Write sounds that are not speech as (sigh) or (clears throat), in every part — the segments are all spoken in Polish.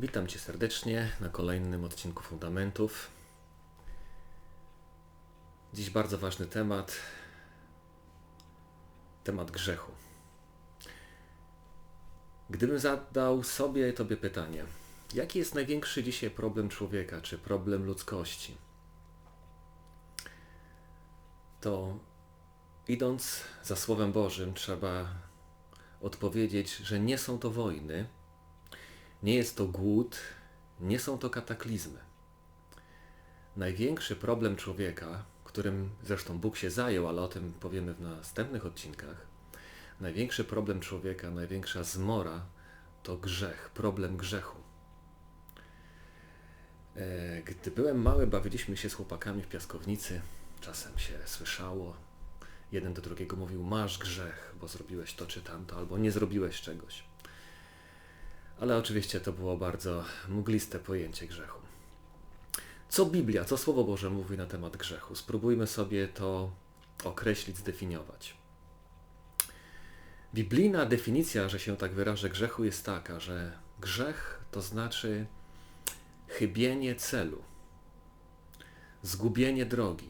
Witam Cię serdecznie na kolejnym odcinku Fundamentów. Dziś bardzo ważny temat. Temat grzechu. Gdybym zadał sobie i Tobie pytanie, jaki jest największy dzisiaj problem człowieka, czy problem ludzkości, to idąc za Słowem Bożym trzeba odpowiedzieć, że nie są to wojny, nie jest to głód, nie są to kataklizmy. Największy problem człowieka, którym zresztą Bóg się zajął, ale o tym powiemy w następnych odcinkach, największy problem człowieka, największa zmora to grzech, problem grzechu. E, gdy byłem mały, bawiliśmy się z chłopakami w piaskownicy. Czasem się słyszało. Jeden do drugiego mówił: Masz grzech, bo zrobiłeś to czy tamto, albo nie zrobiłeś czegoś. Ale oczywiście to było bardzo mgliste pojęcie grzechu. Co Biblia, co Słowo Boże mówi na temat grzechu? Spróbujmy sobie to określić, zdefiniować. Biblijna definicja, że się tak wyrażę, grzechu jest taka, że grzech to znaczy chybienie celu, zgubienie drogi.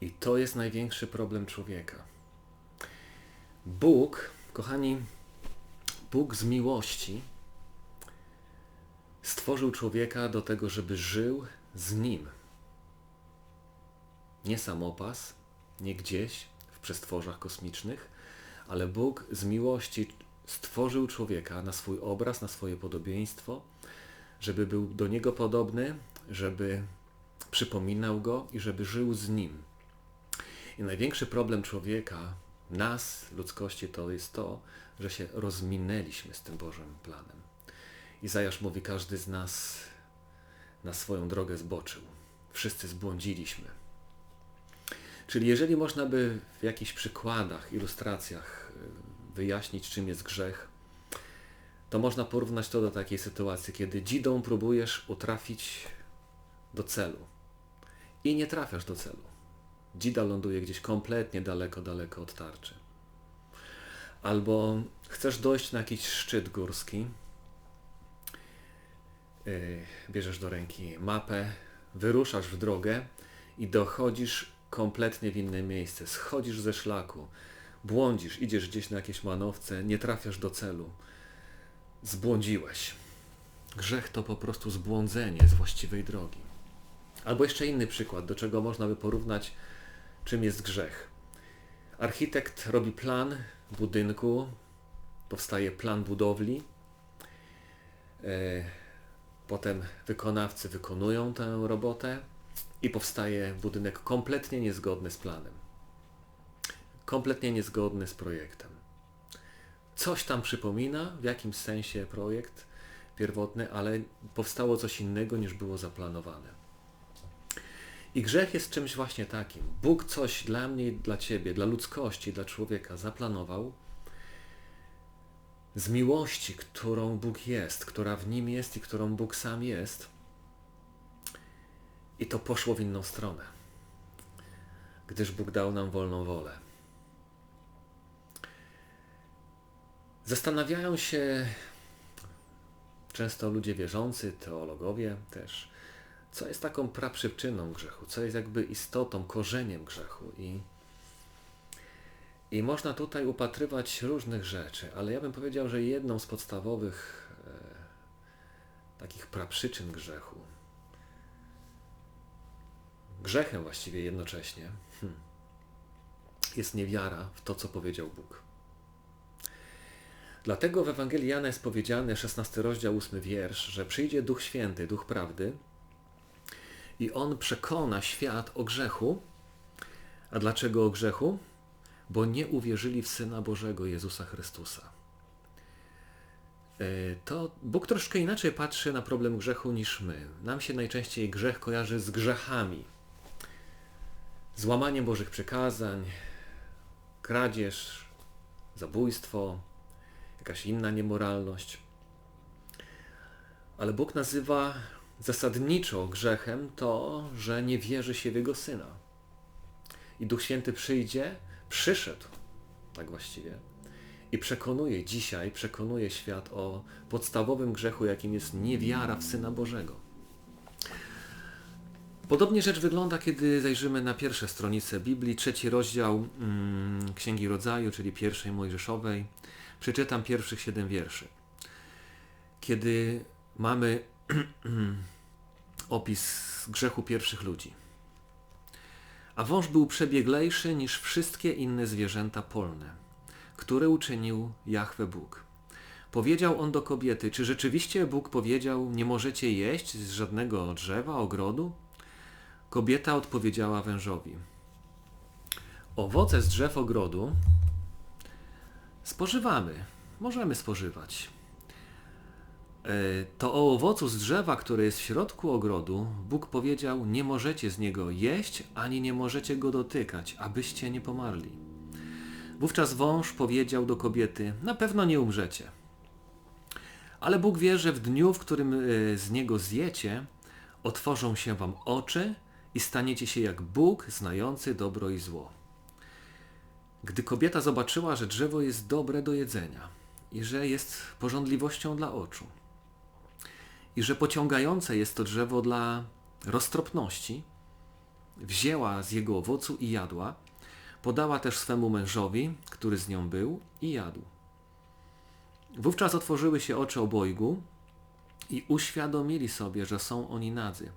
I to jest największy problem człowieka. Bóg, kochani, Bóg z miłości stworzył człowieka do tego, żeby żył z nim. Nie samopas, nie gdzieś w przestworzach kosmicznych, ale Bóg z miłości stworzył człowieka na swój obraz, na swoje podobieństwo, żeby był do niego podobny, żeby przypominał go i żeby żył z nim. I największy problem człowieka, nas, ludzkości, to jest to, że się rozminęliśmy z tym Bożym planem. Izajasz mówi, każdy z nas na swoją drogę zboczył. Wszyscy zbłądziliśmy. Czyli jeżeli można by w jakichś przykładach, ilustracjach y, wyjaśnić, czym jest grzech, to można porównać to do takiej sytuacji, kiedy dzidą próbujesz utrafić do celu i nie trafiasz do celu. Dzida ląduje gdzieś kompletnie daleko, daleko od tarczy. Albo chcesz dojść na jakiś szczyt górski, yy, bierzesz do ręki mapę, wyruszasz w drogę i dochodzisz kompletnie w inne miejsce. Schodzisz ze szlaku, błądzisz, idziesz gdzieś na jakieś manowce, nie trafiasz do celu. Zbłądziłeś. Grzech to po prostu zbłądzenie z właściwej drogi. Albo jeszcze inny przykład, do czego można by porównać, czym jest grzech. Architekt robi plan budynku, powstaje plan budowli. E, potem wykonawcy wykonują tę robotę i powstaje budynek kompletnie niezgodny z planem. Kompletnie niezgodny z projektem. Coś tam przypomina w jakimś sensie projekt pierwotny, ale powstało coś innego niż było zaplanowane. I grzech jest czymś właśnie takim. Bóg coś dla mnie dla ciebie, dla ludzkości, dla człowieka zaplanował z miłości, którą Bóg jest, która w nim jest i którą Bóg sam jest. I to poszło w inną stronę, gdyż Bóg dał nam wolną wolę. Zastanawiają się często ludzie wierzący, teologowie też, co jest taką praprzyczyną grzechu, co jest jakby istotą, korzeniem grzechu. I, I można tutaj upatrywać różnych rzeczy, ale ja bym powiedział, że jedną z podstawowych e, takich praprzyczyn grzechu, grzechem właściwie jednocześnie, hmm, jest niewiara w to, co powiedział Bóg. Dlatego w Ewangelii Jana jest powiedziane, 16 rozdział, 8 wiersz, że przyjdzie Duch Święty, Duch Prawdy, i on przekona świat o grzechu. A dlaczego o grzechu? Bo nie uwierzyli w Syna Bożego Jezusa Chrystusa. E, to Bóg troszkę inaczej patrzy na problem grzechu niż my. Nam się najczęściej grzech kojarzy z grzechami. Złamaniem Bożych przykazań, kradzież, zabójstwo, jakaś inna niemoralność. Ale Bóg nazywa zasadniczo grzechem to, że nie wierzy się w Jego Syna. I Duch Święty przyjdzie, przyszedł, tak właściwie, i przekonuje dzisiaj, przekonuje świat o podstawowym grzechu, jakim jest niewiara w Syna Bożego. Podobnie rzecz wygląda, kiedy zajrzymy na pierwsze stronice Biblii, trzeci rozdział mm, Księgi Rodzaju, czyli pierwszej Mojżeszowej. Przeczytam pierwszych siedem wierszy. Kiedy mamy (clears throat) opis grzechu pierwszych ludzi. A wąż był przebieglejszy niż wszystkie inne zwierzęta polne, które uczynił Jahwe Bóg. Powiedział on do kobiety, czy rzeczywiście Bóg powiedział, nie możecie jeść z żadnego drzewa, ogrodu? Kobieta odpowiedziała wężowi, owoce z drzew ogrodu spożywamy, możemy spożywać. E, to o owocu z drzewa, które jest w środku ogrodu, Bóg powiedział, nie możecie z niego jeść, ani nie możecie go dotykać, abyście nie pomarli. Wówczas wąż powiedział do kobiety, na pewno nie umrzecie. Ale Bóg wie, że w dniu, w którym e, z niego zjecie, otworzą się wam oczy i staniecie się jak Bóg, znający dobro i zło. Gdy kobieta zobaczyła, że drzewo jest dobre do jedzenia i że jest porządliwością dla oczu, i że pociągające jest to drzewo dla roztropności, wzięła z jego owocu i jadła, podała też swemu mężowi, który z nią był, i jadł. Wówczas otworzyły się oczy obojgu i uświadomili sobie, że są oni nadzy.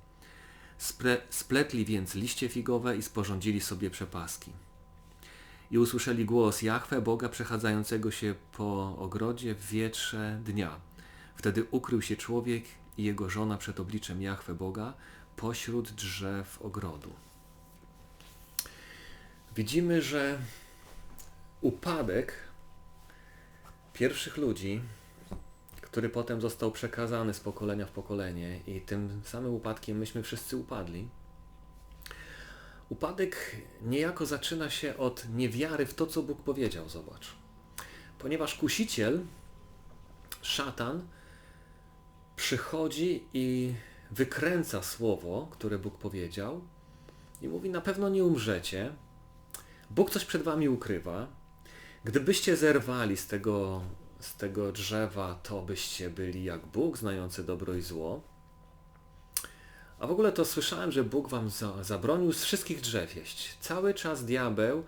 Spre, spletli więc liście figowe i sporządzili sobie przepaski. I usłyszeli głos Jahwe, Boga przechadzającego się po ogrodzie w wietrze dnia. Wtedy ukrył się człowiek i jego żona przed obliczem Jahwe Boga pośród drzew ogrodu. Widzimy, że upadek pierwszych ludzi, który potem został przekazany z pokolenia w pokolenie i tym samym upadkiem myśmy wszyscy upadli. Upadek niejako zaczyna się od niewiary w to, co Bóg powiedział, zobacz. Ponieważ kusiciel, szatan, przychodzi i wykręca słowo, które Bóg powiedział i mówi: Na pewno nie umrzecie. Bóg coś przed wami ukrywa. Gdybyście zerwali z tego, z tego drzewa, to byście byli jak Bóg, znający dobro i zło. A w ogóle to słyszałem, że Bóg wam za, zabronił z wszystkich drzew jeść. Cały czas diabeł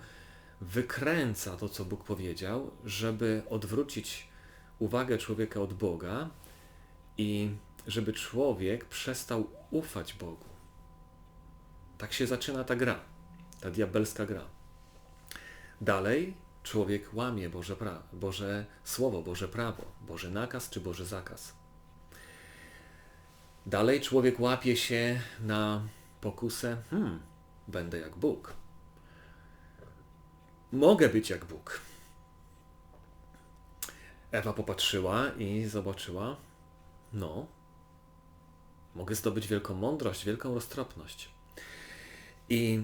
wykręca to, co Bóg powiedział, żeby odwrócić uwagę człowieka od Boga i żeby człowiek przestał ufać Bogu. Tak się zaczyna ta gra, ta diabelska gra. Dalej człowiek łamie Boże, pra- Boże Słowo, Boże prawo, Boży nakaz czy Boży zakaz. Dalej człowiek łapie się na pokusę, hmm, będę jak Bóg. Mogę być jak Bóg. Ewa popatrzyła i zobaczyła, no, mogę zdobyć wielką mądrość, wielką roztropność. I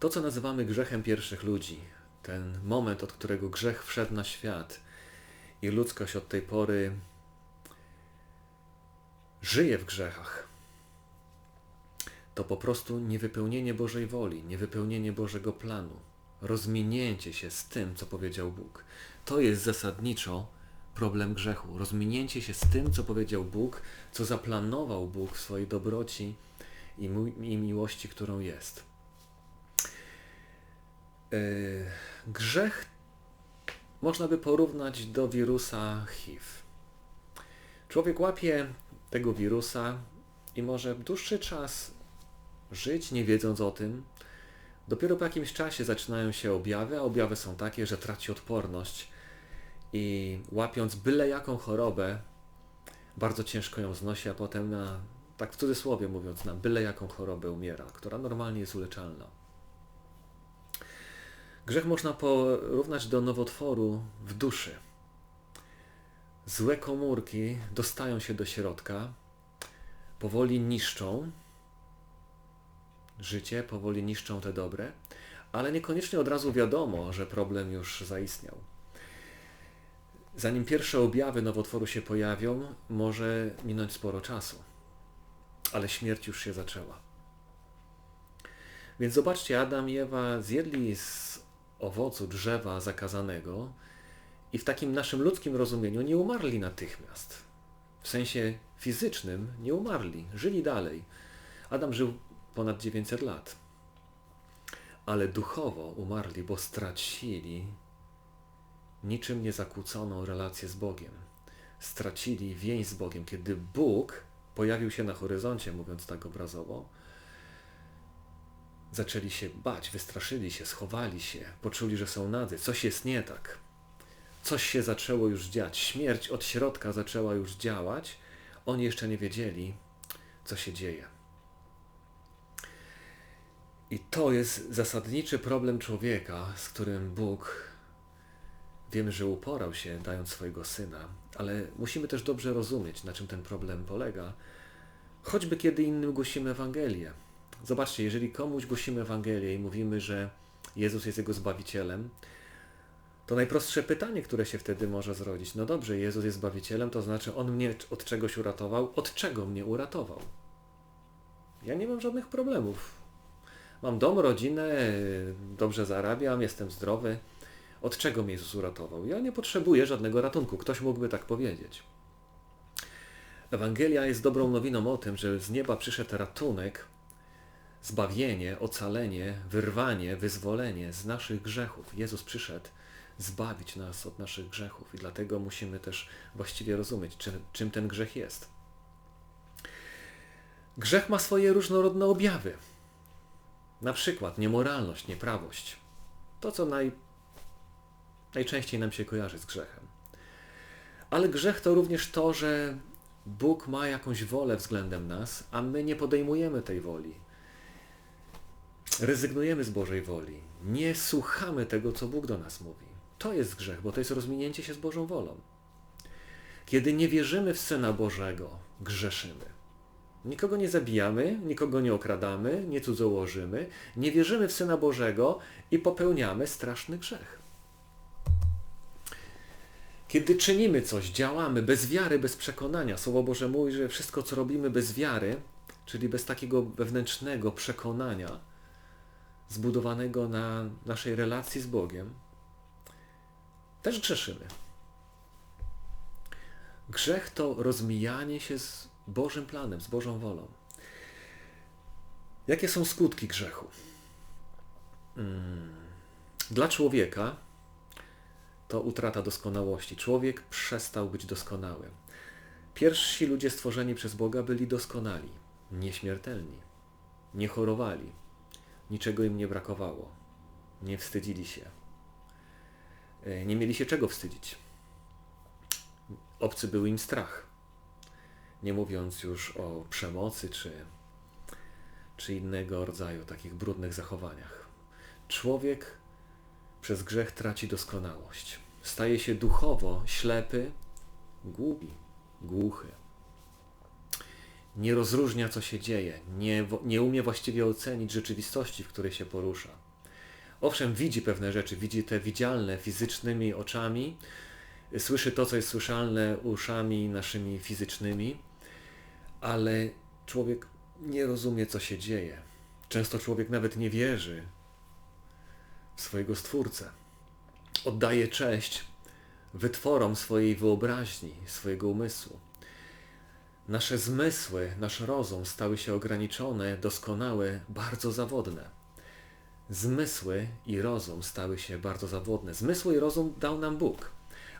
to, co nazywamy grzechem pierwszych ludzi, ten moment, od którego grzech wszedł na świat i ludzkość od tej pory żyje w grzechach, to po prostu niewypełnienie Bożej woli, niewypełnienie Bożego planu, rozminięcie się z tym, co powiedział Bóg. To jest zasadniczo problem grzechu, rozminięcie się z tym, co powiedział Bóg, co zaplanował Bóg w swojej dobroci i, i miłości, którą jest. Yy, grzech można by porównać do wirusa HIV. Człowiek łapie tego wirusa i może dłuższy czas żyć, nie wiedząc o tym. Dopiero po jakimś czasie zaczynają się objawy, a objawy są takie, że traci odporność i łapiąc byle jaką chorobę, bardzo ciężko ją znosi, a potem na, tak w cudzysłowie mówiąc, na byle jaką chorobę umiera, która normalnie jest uleczalna. Grzech można porównać do nowotworu w duszy. Złe komórki dostają się do środka, powoli niszczą życie, powoli niszczą te dobre, ale niekoniecznie od razu wiadomo, że problem już zaistniał. Zanim pierwsze objawy nowotworu się pojawią, może minąć sporo czasu. Ale śmierć już się zaczęła. Więc zobaczcie, Adam i Ewa zjedli z owocu drzewa zakazanego i w takim naszym ludzkim rozumieniu nie umarli natychmiast. W sensie fizycznym nie umarli, żyli dalej. Adam żył ponad 900 lat. Ale duchowo umarli, bo stracili niczym niezakłóconą relację z Bogiem. Stracili więź z Bogiem. Kiedy Bóg pojawił się na horyzoncie, mówiąc tak obrazowo, zaczęli się bać, wystraszyli się, schowali się, poczuli, że są nadzy, coś jest nie tak. Coś się zaczęło już dziać. Śmierć od środka zaczęła już działać. Oni jeszcze nie wiedzieli, co się dzieje. I to jest zasadniczy problem człowieka, z którym Bóg wiemy, że uporał się, dając swojego syna, ale musimy też dobrze rozumieć, na czym ten problem polega, choćby kiedy innym głosimy Ewangelię. Zobaczcie, jeżeli komuś głosimy Ewangelię i mówimy, że Jezus jest jego zbawicielem, to najprostsze pytanie, które się wtedy może zrodzić. No dobrze, Jezus jest zbawicielem, to znaczy on mnie od czegoś uratował. Od czego mnie uratował? Ja nie mam żadnych problemów. Mam dom, rodzinę, dobrze zarabiam, jestem zdrowy. Od czego mnie Jezus uratował? Ja nie potrzebuję żadnego ratunku. Ktoś mógłby tak powiedzieć. Ewangelia jest dobrą nowiną o tym, że z nieba przyszedł ratunek, zbawienie, ocalenie, wyrwanie, wyzwolenie z naszych grzechów. Jezus przyszedł zbawić nas od naszych grzechów i dlatego musimy też właściwie rozumieć, czym, czym ten grzech jest. Grzech ma swoje różnorodne objawy. Na przykład niemoralność, nieprawość. To, co naj, najczęściej nam się kojarzy z grzechem. Ale grzech to również to, że Bóg ma jakąś wolę względem nas, a my nie podejmujemy tej woli. Rezygnujemy z Bożej woli. Nie słuchamy tego, co Bóg do nas mówi. To jest grzech, bo to jest rozminięcie się z Bożą wolą. Kiedy nie wierzymy w Syna Bożego, grzeszymy. Nikogo nie zabijamy, nikogo nie okradamy, nie cudzołożymy, nie wierzymy w Syna Bożego i popełniamy straszny grzech. Kiedy czynimy coś, działamy bez wiary, bez przekonania, Słowo Boże mówi, że wszystko, co robimy bez wiary, czyli bez takiego wewnętrznego przekonania, zbudowanego na naszej relacji z Bogiem, też grzeszymy. Grzech to rozmijanie się z Bożym planem, z Bożą wolą. Jakie są skutki grzechu? Hmm. Dla człowieka to utrata doskonałości. Człowiek przestał być doskonały. Pierwsi ludzie stworzeni przez Boga byli doskonali, nieśmiertelni, nie chorowali, niczego im nie brakowało, nie wstydzili się, e, nie mieli się czego wstydzić. Obcy był im strach. Nie mówiąc już o przemocy czy, czy innego rodzaju takich brudnych zachowaniach. Człowiek przez grzech traci doskonałość. Staje się duchowo ślepy, głupi, głuchy. Nie rozróżnia, co się dzieje, nie, nie umie właściwie ocenić rzeczywistości, w której się porusza. Owszem, widzi pewne rzeczy, widzi te widzialne fizycznymi oczami, słyszy to, co jest słyszalne uszami naszymi fizycznymi, ale człowiek nie rozumie, co się dzieje. Często człowiek nawet nie wierzy swojego Stwórcę. Oddaje cześć wytworom swojej wyobraźni, swojego umysłu. Nasze zmysły, nasz rozum stały się ograniczone, doskonałe, bardzo zawodne. Zmysły i rozum stały się bardzo zawodne. Zmysły i rozum dał nam Bóg,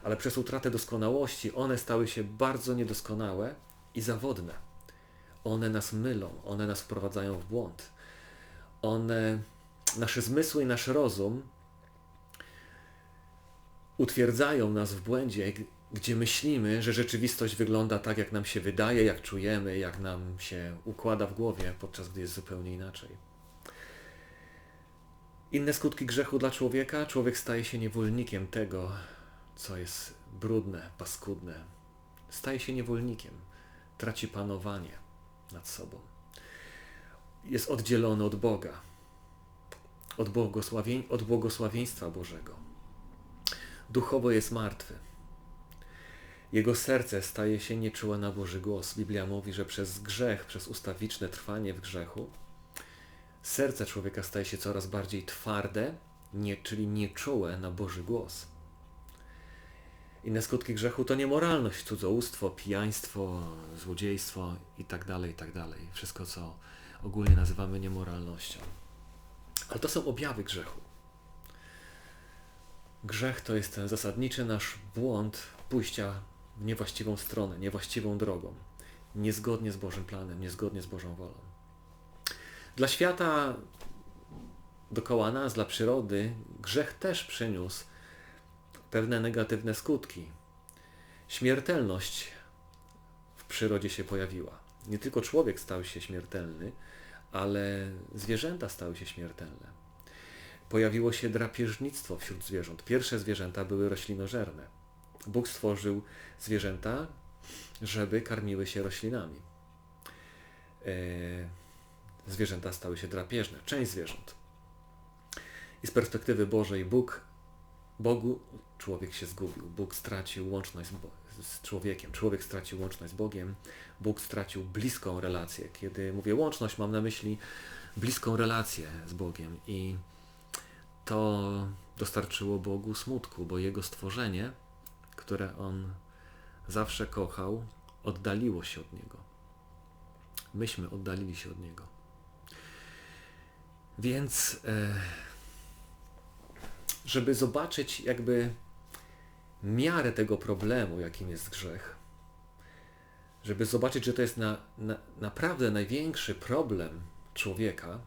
ale przez utratę doskonałości one stały się bardzo niedoskonałe i zawodne. One nas mylą, one nas wprowadzają w błąd. One, nasze zmysły i nasz rozum utwierdzają nas w błędzie, gdzie myślimy, że rzeczywistość wygląda tak, jak nam się wydaje, jak czujemy, jak nam się układa w głowie, podczas gdy jest zupełnie inaczej. Inne skutki grzechu dla człowieka: człowiek staje się niewolnikiem tego, co jest brudne, paskudne. Staje się niewolnikiem, traci panowanie nad sobą. Jest oddzielony od Boga, od, błogosławień, od błogosławieństwa Bożego. Duchowo jest martwy. Jego serce staje się nieczułe na Boży głos. Biblia mówi, że przez grzech, przez ustawiczne trwanie w grzechu, serce człowieka staje się coraz bardziej twarde nie, czyli nieczułe na Boży głos. Inne skutki grzechu to niemoralność, cudzołóstwo, pijaństwo, złodziejstwo i tak dalej, i tak. Wszystko, co ogólnie nazywamy niemoralnością. Ale to są objawy grzechu. Grzech to jest ten zasadniczy nasz błąd pójścia w niewłaściwą stronę, niewłaściwą drogą, niezgodnie z Bożym planem, niezgodnie z Bożą wolą. Dla świata dokoła nas, dla przyrody, grzech też przyniósł pewne negatywne skutki. Śmiertelność w przyrodzie się pojawiła. Nie tylko człowiek stał się śmiertelny, ale zwierzęta stały się śmiertelne. Pojawiło się drapieżnictwo wśród zwierząt. Pierwsze zwierzęta były roślinożerne. Bóg stworzył zwierzęta, żeby karmiły się roślinami. E, zwierzęta stały się drapieżne, część zwierząt. I z perspektywy Bożej Bóg, Bogu człowiek się zgubił. Bóg stracił łączność z, człowiekiem. Człowiek stracił łączność z Bogiem. Bóg stracił bliską relację. Kiedy mówię łączność, mam na myśli bliską relację z Bogiem. I to dostarczyło Bogu smutku, bo Jego stworzenie, które On zawsze kochał, oddaliło się od Niego. Myśmy oddalili się od Niego. Więc, e, żeby zobaczyć jakby miarę tego problemu, jakim jest grzech, żeby zobaczyć, że to jest na, na, naprawdę największy problem człowieka,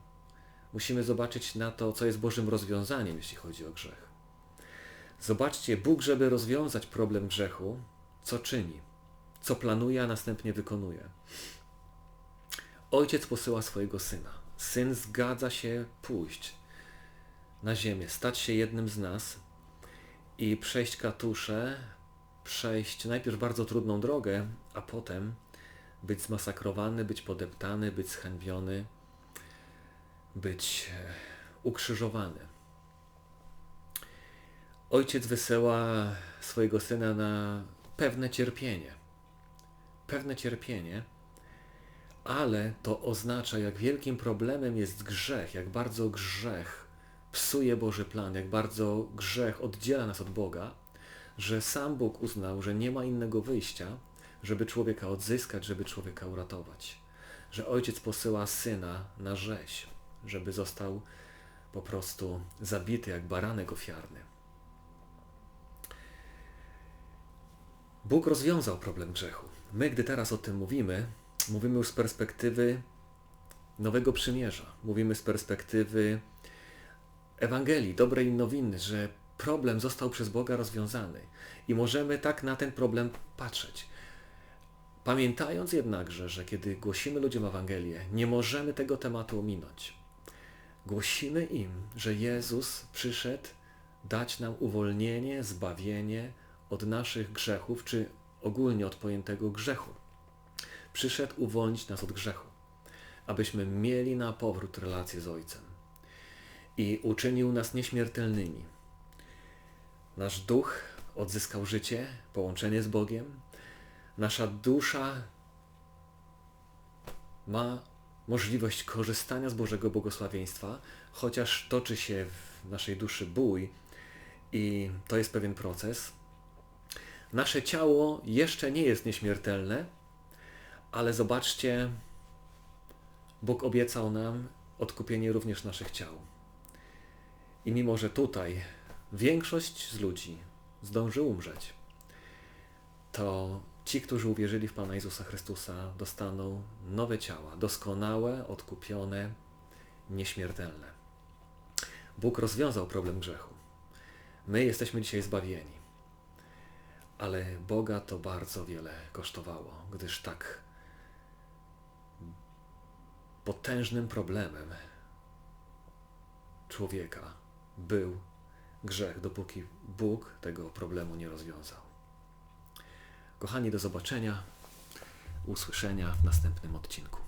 musimy zobaczyć na to, co jest Bożym rozwiązaniem, jeśli chodzi o grzech. Zobaczcie, Bóg, żeby rozwiązać problem grzechu, co czyni, co planuje, a następnie wykonuje. Ojciec posyła swojego syna. Syn zgadza się pójść na ziemię, stać się jednym z nas i przejść katusze, przejść najpierw bardzo trudną drogę, a potem być zmasakrowany, być podeptany, być zhańbiony, być e, ukrzyżowany. Ojciec wysyła swojego syna na pewne cierpienie. Pewne cierpienie, ale to oznacza, jak wielkim problemem jest grzech, jak bardzo grzech psuje Boży plan, jak bardzo grzech oddziela nas od Boga, że sam Bóg uznał, że nie ma innego wyjścia, żeby człowieka odzyskać, żeby człowieka uratować. Że ojciec posyła syna na rzeź, żeby został po prostu zabity jak baranek ofiarny. Bóg rozwiązał problem grzechu. My, gdy teraz o tym mówimy, mówimy już z perspektywy nowego przymierza. Mówimy z perspektywy Ewangelii, dobrej nowiny, że problem został przez Boga rozwiązany. I możemy tak na ten problem patrzeć. Pamiętając jednakże, że kiedy głosimy ludziom Ewangelię, nie możemy tego tematu ominąć. Głosimy im, że Jezus przyszedł dać nam uwolnienie, zbawienie od naszych grzechów, czy ogólnie od pojętego grzechu. Przyszedł uwolnić nas od grzechu, abyśmy mieli na powrót relację z Ojcem. I uczynił nas nieśmiertelnymi. Nasz duch odzyskał życie, połączenie z Bogiem. Nasza dusza ma możliwość korzystania z Bożego błogosławieństwa, chociaż toczy się w naszej duszy bój i to jest pewien proces. Nasze ciało jeszcze nie jest nieśmiertelne, ale zobaczcie, Bóg obiecał nam odkupienie również naszych ciał. I mimo, że tutaj większość z ludzi zdąży umrzeć, to ci, którzy uwierzyli w Pana Jezusa Chrystusa, dostaną nowe ciała, doskonałe, odkupione, nieśmiertelne. Bóg rozwiązał problem grzechu. My jesteśmy dzisiaj zbawieni. Ale Boga to bardzo wiele kosztowało, gdyż tak potężnym problemem człowieka był grzech, dopóki Bóg tego problemu nie rozwiązał. Kochani, do zobaczenia, usłyszenia w następnym odcinku.